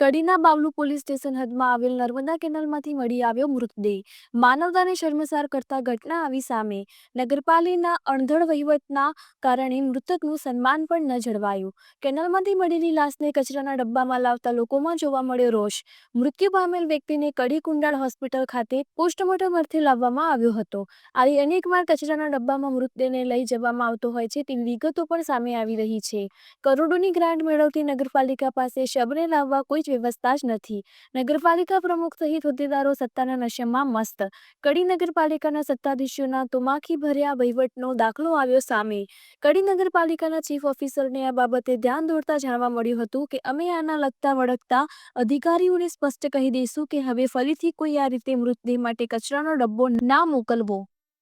કડીના બાવલુ police station હદમાં આવેલ નર્મદા કેનાલમાંથી મળી આવ્યો મૃતદેહ. માનવતાને શર્મસાર કરતા ઘટના આવી સામે નગરપાલિકાના અણધડ વહીવટના કારણે મૃતકનું સન્માન પણ ન જળવાયું. કેનાલમાંથી મળેલી લાશને કચરાના ડબ્બામાં લાવતા લોકોમાં જોવા મળ્યો રોષ. મૃત્યુ પામેલ વ્યક્તિને કડી કુંડાળ હોસ્પિટલ ખાતે પોસ્ટમોર્ટમ અર્થે લાવવામાં આવ્યો હતો. આવી અનેકવાર કચરાના ડબ્બામાં મૃતદેહને લઈ જવામાં આવતો હોય છે તેવી વિગતો પણ સામે આવી રહી છે. કરોડોની ગ્રાન્ટ મેળવતી નગરપાલિકા પાસે શબને લાવવા કોઈ વ્યવસ્થા જ નથી. નગરપાલિકા પ્રમુખ સહિત હોદ્દેદારો સત્તાના નશામાં મસ્ત. કડી નગરપાલિકાના સત્તાધીશોના તુમાખી ભર્યા વહીવટનો દાખલો આવ્યો સામે. કડી નગરપાલિકાના ચીફ ઓફિસરને આ બાબતે ધ્યાન દોરતા જાણવા મળ્યું હતું કે, અમે આના લગતા વળગતા અધિકારીઓને સ્પષ્ટ કહી દઈશું કે, હવે ફરીથી કોઈ આ રીતે મૃતદેહ માટે કચરાનો ડબ્બો ના મોકલવો.